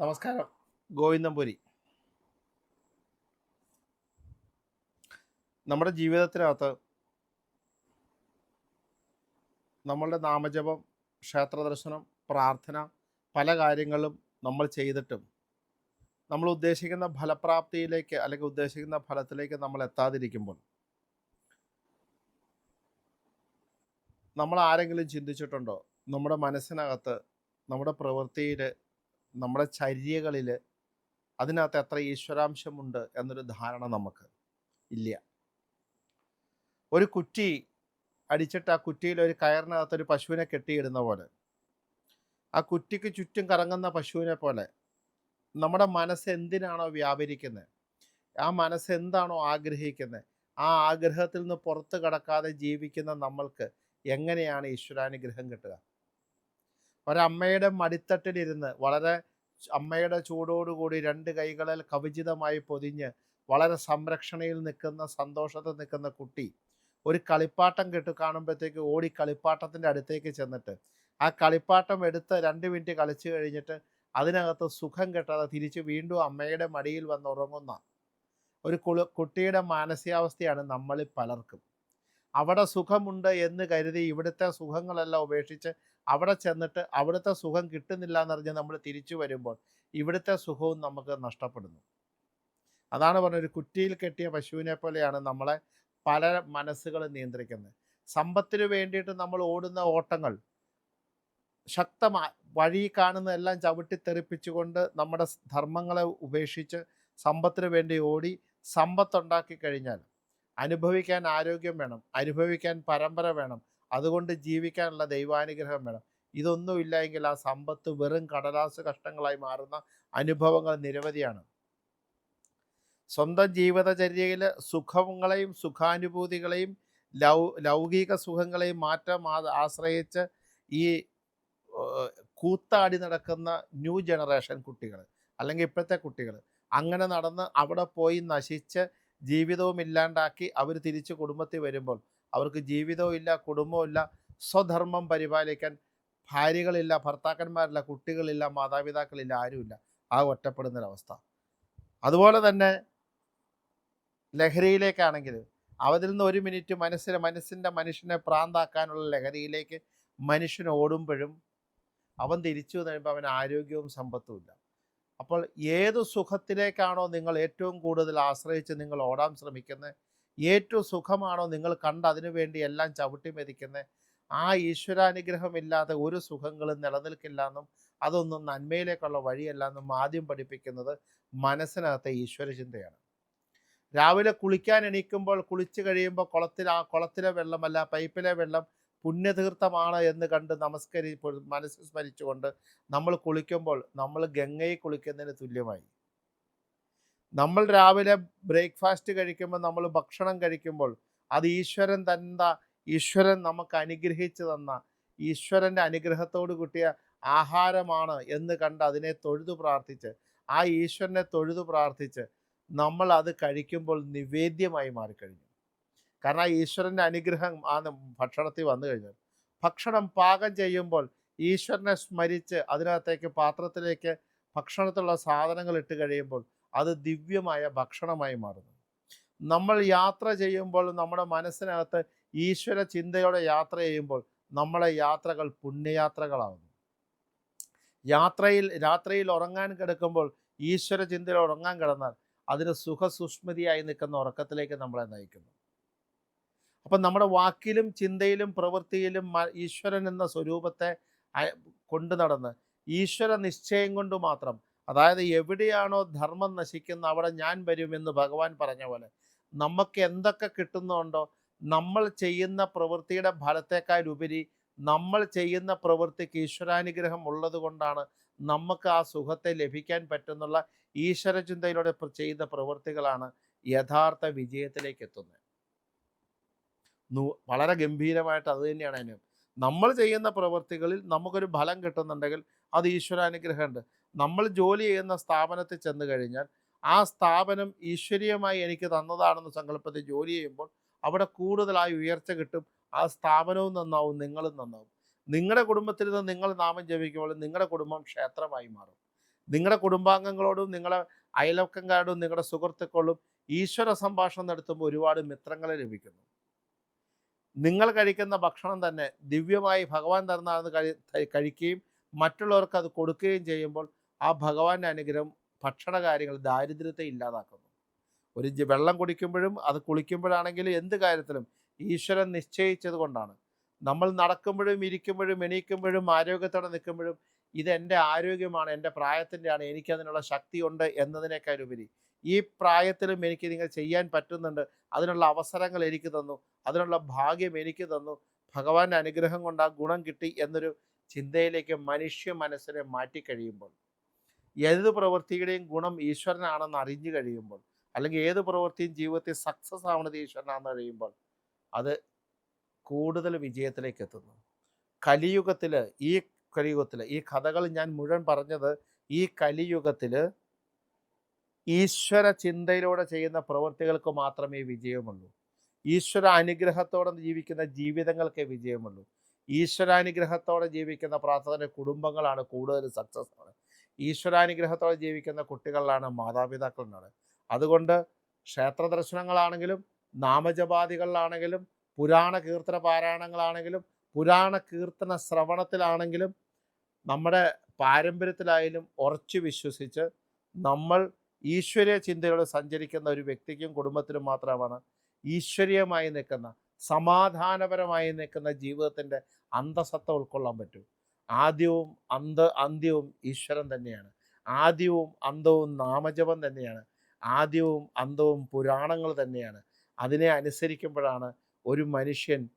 നമസ്കാരം. ഗോവിന്ദംപുരി. നമ്മുടെ ജീവിതത്തിനകത്ത് നമ്മളുടെ നാമജപം ക്ഷേത്ര ദർശനം പ്രാർത്ഥന പല കാര്യങ്ങളും നമ്മൾ ചെയ്തിട്ടും നമ്മൾ ഉദ്ദേശിക്കുന്ന ഫലപ്രാപ്തിയിലേക്ക് അല്ലെങ്കിൽ ഉദ്ദേശിക്കുന്ന ഫലത്തിലേക്ക് നമ്മൾ എത്താതിരിക്കുമ്പോൾ നമ്മൾ ആരെങ്കിലും ചിന്തിച്ചിട്ടുണ്ടോ? നമ്മുടെ മനസ്സിനകത്ത് നമ്മുടെ പ്രവൃത്തിയിൽ നമ്മുടെ ചര്യകളിൽ അതിനകത്ത് എത്ര ഈശ്വരാംശമുണ്ട് എന്നൊരു ധാരണ നമുക്ക് ഇല്ല. ഒരു കുറ്റി അടിച്ചിട്ട് ആ കുറ്റിയിൽ ഒരു കയറിനകത്ത് ഒരു പശുവിനെ കെട്ടിയിടുന്ന പോലെ ആ കുറ്റിക്ക് ചുറ്റും കറങ്ങുന്ന പശുവിനെ പോലെ നമ്മുടെ മനസ്സ് എന്തിനാണോ വ്യാപരിക്കുന്നത് ആ മനസ്സ് എന്താണോ ആഗ്രഹിക്കുന്നത് ആ ആഗ്രഹത്തിൽ നിന്ന് പുറത്തു കടക്കാതെ ജീവിക്കുന്ന നമ്മൾക്ക് എങ്ങനെയാണ് ഈശ്വരാനുഗ്രഹം കിട്ടുക? ഒരമ്മയുടെ മടിത്തട്ടിലിരുന്ന് വളരെ അമ്മയുടെ ചൂടോടുകൂടി രണ്ട് കൈകളിൽ കവിചിതമായി പൊതിഞ്ഞ് വളരെ സംരക്ഷണയിൽ നിൽക്കുന്ന സന്തോഷത്തിൽ നിൽക്കുന്ന കുട്ടി ഒരു കളിപ്പാട്ടം കിട്ടു കാണുമ്പോഴത്തേക്ക് ഓടി കളിപ്പാട്ടത്തിന്റെ അടുത്തേക്ക് ചെന്നിട്ട് ആ കളിപ്പാട്ടം എടുത്ത് രണ്ട് മിനിറ്റ് കളിച്ചു കഴിഞ്ഞിട്ട് അതിനകത്ത് സുഖം കിട്ടാതെ തിരിച്ച് വീണ്ടും അമ്മയുടെ മടിയിൽ വന്ന് ഉറങ്ങുന്ന ഒരു കുട്ടിയുടെ മാനസികാവസ്ഥയാണ് നമ്മളിൽ പലർക്കും. അവിടെ സുഖമുണ്ട് എന്ന് കരുതി ഇവിടുത്തെ സുഖങ്ങളെല്ലാം ഉപേക്ഷിച്ച് അവിടെ ചെന്നിട്ട് അവിടുത്തെ സുഖം കിട്ടുന്നില്ല എന്നറിഞ്ഞ് നമ്മൾ തിരിച്ചു വരുമ്പോൾ ഇവിടുത്തെ സുഖവും നമുക്ക് നഷ്ടപ്പെടുന്നു. അതാണ് പറഞ്ഞ ഒരു കുറ്റിയിൽ കെട്ടിയ പശുവിനെ പോലെയാണ് നമ്മളെ പല മനസ്സുകൾ നിയന്ത്രിക്കുന്നത്. സമ്പത്തിന് വേണ്ടിയിട്ട് നമ്മൾ ഓടുന്ന ഓട്ടങ്ങൾ ശക്തമായി വഴി കാണുന്നതെല്ലാം ചവിട്ടിത്തെറിപ്പിച്ചുകൊണ്ട് നമ്മുടെ ധർമ്മങ്ങളെ ഉപേക്ഷിച്ച് സമ്പത്തിന് വേണ്ടി ഓടി സമ്പത്തുണ്ടാക്കി കഴിഞ്ഞാൽ അനുഭവിക്കാൻ ആരോഗ്യം വേണം അനുഭവിക്കാൻ പരമ്പര വേണം അതുകൊണ്ട് ജീവിക്കാനുള്ള ദൈവാനുഗ്രഹം വേണം. ഇതൊന്നുമില്ല എങ്കിൽ ആ സമ്പത്ത് വെറും കടലാസ് കഷ്ടങ്ങളായി മാറുന്ന അനുഭവങ്ങൾ നിരവധിയാണ്. സ്വന്തം ജീവിതചര്യയിൽ സുഖങ്ങളെയും സുഖാനുഭൂതികളെയും ലൗ ലൗകിക സുഖങ്ങളെയും മാറ്റം ആശ്രയിച്ച് ഈ കൂത്താടി നടക്കുന്ന ന്യൂ ജനറേഷൻ കുട്ടികൾ അല്ലെങ്കിൽ ഇപ്പോഴത്തെ കുട്ടികൾ അങ്ങനെ നടന്ന് അവിടെ പോയി നശിച്ച് ജീവിതവും ഇല്ലാണ്ടാക്കി അവർ തിരിച്ച് കുടുംബത്തിൽ വരുമ്പോൾ അവർക്ക് ജീവിതവും ഇല്ല കുടുംബവും ഇല്ല സ്വധർമ്മം പരിപാലിക്കാൻ ഭാര്യകളില്ല ഭർത്താക്കന്മാരില്ല കുട്ടികളില്ല മാതാപിതാക്കളില്ല ആരുമില്ല. ആ ഒറ്റപ്പെടുന്നൊരവസ്ഥ. അതുപോലെ തന്നെ ലഹരിയിലേക്കാണെങ്കിൽ അവതിൽ നിന്ന് ഒരു മിനിറ്റ് മനസ്സിന് മനസ്സിന്റെ മനുഷ്യനെ പ്രാന്താക്കാനുള്ള ലഹരിയിലേക്ക് മനുഷ്യൻ ഓടുമ്പോഴും അവൻ തിരിച്ചു കഴിയുമ്പോൾ അവൻ ആരോഗ്യവും സമ്പത്തും ഇല്ല. അപ്പോൾ ഏത് സുഖത്തിലേക്കാണോ നിങ്ങൾ ഏറ്റവും കൂടുതൽ ആശ്രയിച്ച് നിങ്ങൾ ഓടാൻ ശ്രമിക്കുന്നത് ഏറ്റവും സുഖമാണോ നിങ്ങൾ കണ്ട് അതിനു വേണ്ടി എല്ലാം ചവിട്ടി മെതിക്കുന്നത് ആ ഈശ്വരാനുഗ്രഹമില്ലാതെ ഒരു സുഖങ്ങളും നിലനിൽക്കില്ല എന്നും അതൊന്നും നന്മയിലേക്കുള്ള വഴിയല്ല എന്നും ആദ്യം പഠിപ്പിക്കുന്നത് മനസ്സിനകത്തെ ഈശ്വര ചിന്തയാണ് രാവിലെ കുളിക്കാൻ എണീക്കുമ്പോൾ കുളിച്ചു കഴിയുമ്പോൾ കുളത്തിൽ ആ കുളത്തിലെ വെള്ളമല്ല പൈപ്പിലെ വെള്ളം പുണ്യതീർത്ഥമാണ് എന്ന് കണ്ട് നമസ്കരി മനസ്സ് സ്മരിച്ചുകൊണ്ട് നമ്മൾ കുളിക്കുമ്പോൾ നമ്മൾ ഗംഗയെ കുളിക്കുന്നതിന് തുല്യമായി. നമ്മൾ രാവിലെ ബ്രേക്ക്ഫാസ്റ്റ് കഴിക്കുമ്പോൾ നമ്മൾ ഭക്ഷണം കഴിക്കുമ്പോൾ അത് ഈശ്വരൻ തന്ന ഈശ്വരൻ നമുക്ക് അനുഗ്രഹിച്ചു തന്ന ഈശ്വരന്റെ അനുഗ്രഹത്തോട് കിട്ടിയ ആഹാരമാണ് എന്ന് കണ്ട് അതിനെ തൊഴുതു പ്രാർത്ഥിച്ച് ആ ഈശ്വരനെ തൊഴുതു പ്രാർത്ഥിച്ച് നമ്മൾ അത് കഴിക്കുമ്പോൾ നിവേദ്യമായി മാറിക്കഴിഞ്ഞു. കാരണം ആ ഈശ്വരന്റെ അനുഗ്രഹം ആ ഭക്ഷണത്തിൽ വന്നു കഴിഞ്ഞാൽ ഭക്ഷണം പാകം ചെയ്യുമ്പോൾ ഈശ്വരനെ സ്മരിച്ച് അതിനകത്തേക്ക് പാത്രത്തിലേക്ക് ഭക്ഷണത്തിലുള്ള സാധനങ്ങൾ ഇട്ട് കഴിയുമ്പോൾ അത് ദിവ്യമായ ഭക്ഷണമായി മാറുന്നു. നമ്മൾ യാത്ര ചെയ്യുമ്പോൾ നമ്മുടെ മനസ്സിനകത്ത് ഈശ്വര ചിന്തയോടെ യാത്ര ചെയ്യുമ്പോൾ നമ്മളെ യാത്രകൾ പുണ്യയാത്രകളാകുന്നു. യാത്രയിൽ രാത്രിയിൽ ഉറങ്ങാൻ കിടക്കുമ്പോൾ ഈശ്വര ചിന്തയിൽ ഉറങ്ങാൻ കിടന്നാൽ അതിന് സുഖസുഷ്മതിയായി നിൽക്കുന്ന ഉറക്കത്തിലേക്ക് നമ്മളെ നയിക്കുന്നു. അപ്പം നമ്മുടെ വാക്കിലും ചിന്തയിലും പ്രവൃത്തിയിലും ഈശ്വരൻ എന്ന സ്വരൂപത്തെ കൊണ്ടു നടന്ന് ഈശ്വര നിശ്ചയം കൊണ്ട് മാത്രം അതായത് എവിടെയാണോ ധർമ്മം നശിക്കുന്ന അവിടെ ഞാൻ വരുമെന്ന് ഭഗവാൻ പറഞ്ഞ പോലെ നമുക്ക് എന്തൊക്കെ കിട്ടുന്നുണ്ടോ നമ്മൾ ചെയ്യുന്ന പ്രവൃത്തിയുടെ ഫലത്തേക്കാൾ ഉപരി നമ്മൾ ചെയ്യുന്ന പ്രവൃത്തിക്ക് ഈശ്വരാനുഗ്രഹം ഉള്ളത് കൊണ്ടാണ് നമുക്ക് ആ സുഖത്തെ ലഭിക്കാൻ പറ്റുന്നുള്ള ഈശ്വര ചിന്തയിലൂടെ ചെയ്ത പ്രവൃത്തികളാണ് യഥാർത്ഥ വിജയത്തിലേക്ക് എത്തുന്നത്. വളരെ ഗംഭീരമായിട്ട് അത് തന്നെയാണ് അതിന്. നമ്മൾ ചെയ്യുന്ന പ്രവൃത്തികളിൽ നമുക്കൊരു ഫലം കിട്ടുന്നുണ്ടെങ്കിൽ അത് ഈശ്വരാനുഗ്രഹമുണ്ട്. നമ്മൾ ജോലി ചെയ്യുന്ന സ്ഥാപനത്തിൽ ചെന്ന് കഴിഞ്ഞാൽ ആ സ്ഥാപനം ഈശ്വരീയമായി എനിക്ക് തന്നതാണെന്ന് സങ്കല്പത്തിൽ ജോലി ചെയ്യുമ്പോൾ അവിടെ കൂടുതലായി ഉയർച്ച കിട്ടും. ആ സ്ഥാപനവും നന്നാവും നിങ്ങളും നന്നാവും. നിങ്ങളുടെ കുടുംബത്തിൽ നിന്ന് നിങ്ങൾ നാമം ജപിക്കുമ്പോൾ നിങ്ങളുടെ കുടുംബം ക്ഷേത്രമായി മാറും. നിങ്ങളുടെ കുടുംബാംഗങ്ങളോടും നിങ്ങളുടെ അയൽവക്കക്കാരോടും നിങ്ങളുടെ സുഹൃത്തുക്കളോടും ഈശ്വര സംഭാഷണം നടത്തുമ്പോൾ ഒരുപാട് മിത്രങ്ങളെ ലഭിക്കുന്നു. നിങ്ങൾ കഴിക്കുന്ന ഭക്ഷണം തന്നെ ദിവ്യമായി ഭഗവാൻ തന്നാണെന്ന് കഴി കഴിക്കുകയും മറ്റുള്ളവർക്ക് അത് കൊടുക്കുകയും ചെയ്യുമ്പോൾ ആ ഭഗവാന്റെ അനുഗ്രഹം ഭക്ഷണ കാര്യങ്ങൾ ദാരിദ്ര്യത്തെ ഇല്ലാതാക്കുന്നു. ഒരു വെള്ളം കുടിക്കുമ്പോഴും അത് കുളിക്കുമ്പോഴാണെങ്കിലും എന്ത് കാര്യത്തിലും ഈശ്വരൻ നിശ്ചയിച്ചത് കൊണ്ടാണ്. നമ്മൾ നടക്കുമ്പോഴും ഇരിക്കുമ്പോഴും എണീക്കുമ്പോഴും ആരോഗ്യത്തോടെ നിൽക്കുമ്പോഴും ഇത് എന്റെ ആരോഗ്യമാണ് എന്റെ പ്രായത്തിന്റെയാണ് എനിക്കതിനുള്ള ശക്തിയുണ്ട് എന്നതിനേക്കാൾ ഉപരി ഈ പ്രായത്തിലും എനിക്ക് നിങ്ങൾ ചെയ്യാൻ പറ്റുന്നുണ്ട്. അതിനുള്ള അവസരങ്ങൾ എനിക്ക് തന്നു. അതിനുള്ള ഭാഗ്യം എനിക്ക് തന്നു. ഭഗവാന്റെ അനുഗ്രഹം കൊണ്ട് ആ ഗുണം കിട്ടി എന്നൊരു ചിന്തയിലേക്ക് മനുഷ്യ മനസ്സിനെ മാറ്റിക്കഴിയുമ്പോൾ ഏത് പ്രവൃത്തിയുടെയും ഗുണം ഈശ്വരനാണെന്ന് അറിഞ്ഞു കഴിയുമ്പോൾ അല്ലെങ്കിൽ ഏത് പ്രവൃത്തിയും ജീവിതത്തിൽ സക്സസ് ആവുന്നത് ഈശ്വരനാണെന്ന് അറിയുമ്പോൾ അത് കൂടുതൽ വിജയത്തിലേക്ക് എത്തുന്നു. കലിയുഗത്തിൽ ഈ കലിയുഗത്തിൽ ഈ കഥകൾ ഞാൻ മുഴുവൻ പറഞ്ഞത് ഈ കലിയുഗത്തിൽ ഈശ്വര ചിന്തയിലൂടെ ചെയ്യുന്ന പ്രവൃത്തികൾക്ക് മാത്രമേ വിജയമുള്ളൂ. ഈശ്വര അനുഗ്രഹത്തോടെ ജീവിക്കുന്ന ജീവിതങ്ങൾക്കേ വിജയമുള്ളൂ. ഈശ്വരാനുഗ്രഹത്തോടെ ജീവിക്കുന്ന പ്രാർത്ഥന കുടുംബങ്ങളാണ് കൂടുതൽ സക്സസ് ആണ്. ഈശ്വരാനുഗ്രഹത്തോടെ ജീവിക്കുന്ന കുട്ടികളിലാണ് മാതാപിതാക്കളിലാണ് അതുകൊണ്ട് ക്ഷേത്ര ദർശനങ്ങളാണെങ്കിലും നാമജപാദികളിലാണെങ്കിലും പുരാണ കീർത്തന പാരായണങ്ങളാണെങ്കിലും പുരാണ കീർത്തന ശ്രവണത്തിലാണെങ്കിലും നമ്മുടെ പാരമ്പര്യത്തിലായാലും ഉറച്ചു വിശ്വസിച്ച് നമ്മൾ ഈശ്വരീയ ചിന്തയോടെ സഞ്ചരിക്കുന്ന ഒരു വ്യക്തിക്കും കുടുംബത്തിനും മാത്രമാണ് ഈശ്വരീയമായി നിൽക്കുന്ന സമാധാനപരമായി നിൽക്കുന്ന ജീവിതത്തിന്റെ അന്തസത്ത ഉൾക്കൊള്ളാൻ പറ്റൂ. ആദ്യവും അന്ത അന്ത്യവും ഈശ്വരൻ തന്നെയാണ്. ആദ്യവും അന്തവും നാമജപം തന്നെയാണ്. ആദ്യവും അന്തവും പുരാണങ്ങൾ തന്നെയാണ്. അതിനെ അനുസരിക്കുമ്പോഴാണ് ഒരു മനുഷ്യൻ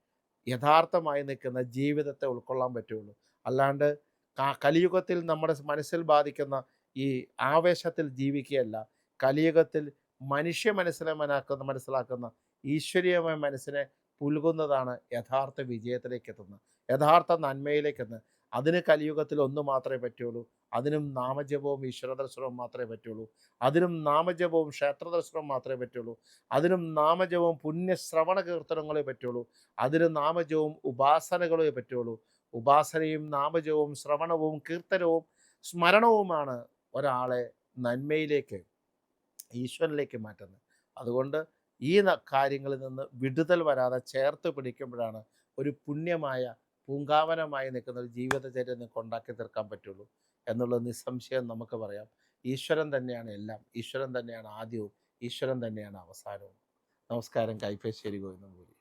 യഥാർത്ഥമായി നിൽക്കുന്ന ജീവിതത്തെ ഉൾക്കൊള്ളാൻ പറ്റുള്ളൂ. അല്ലാണ്ട് കലിയുഗത്തിൽ നമ്മുടെ മനസ്സിൽ ബാധിക്കുന്ന ഈ ആവേശത്തിൽ ജീവിക്കുകയല്ല. കലിയുഗത്തിൽ മനുഷ്യ മനസ്സിനെ മനാക്കുന്ന മനസ്സിലാക്കുന്ന ഈശ്വരീയമായ മനസ്സിനെ പുൽകുന്നതാണ് യഥാർത്ഥ വിജയത്തിലേക്ക് എത്തുന്നത് യഥാർത്ഥ നന്മയിലേക്ക് എത്തുന്നത് അതിന് കലിയുഗത്തിൽ ഒന്ന് മാത്രമേ പറ്റുള്ളൂ. അതിനും നാമജപവും ഈശ്വരദർശനവും മാത്രമേ പറ്റുള്ളൂ. അതിനും നാമജപവും ക്ഷേത്രദർശനവും മാത്രമേ പറ്റുള്ളൂ. അതിനും നാമജപവും പുണ്യശ്രവണ കീർത്തനങ്ങളെ പറ്റുള്ളൂ. അതിന് നാമജവും ഉപാസനകളെ പറ്റുള്ളൂ. ഉപാസനയും നാമജവും ശ്രവണവും കീർത്തനവും സ്മരണവുമാണ് ഒരാളെ നന്മയിലേക്ക് ഈശ്വരനിലേക്ക് മാറ്റുന്നത്. അതുകൊണ്ട് ഈ കാര്യങ്ങളിൽ നിന്ന് വിടുതൽ വരാതെ ചേർത്ത് പിടിക്കുമ്പോഴാണ് ഒരു പുണ്യമായ പൂങ്കാവനമായി നിൽക്കുന്ന ഒരു ജീവിതചര്യം നിങ്ങൾക്ക് ഉണ്ടാക്കി തീർക്കാൻ പറ്റുള്ളൂ എന്നുള്ള നിസ്സംശയം നമുക്ക് പറയാം. ഈശ്വരൻ തന്നെയാണ് എല്ലാം. ഈശ്വരൻ തന്നെയാണ് ആദ്യവും. ഈശ്വരൻ തന്നെയാണ് അവസാനവും. നമസ്കാരം. കൈപ്പേശ്ശേരി ഗോവിന്ദപുരി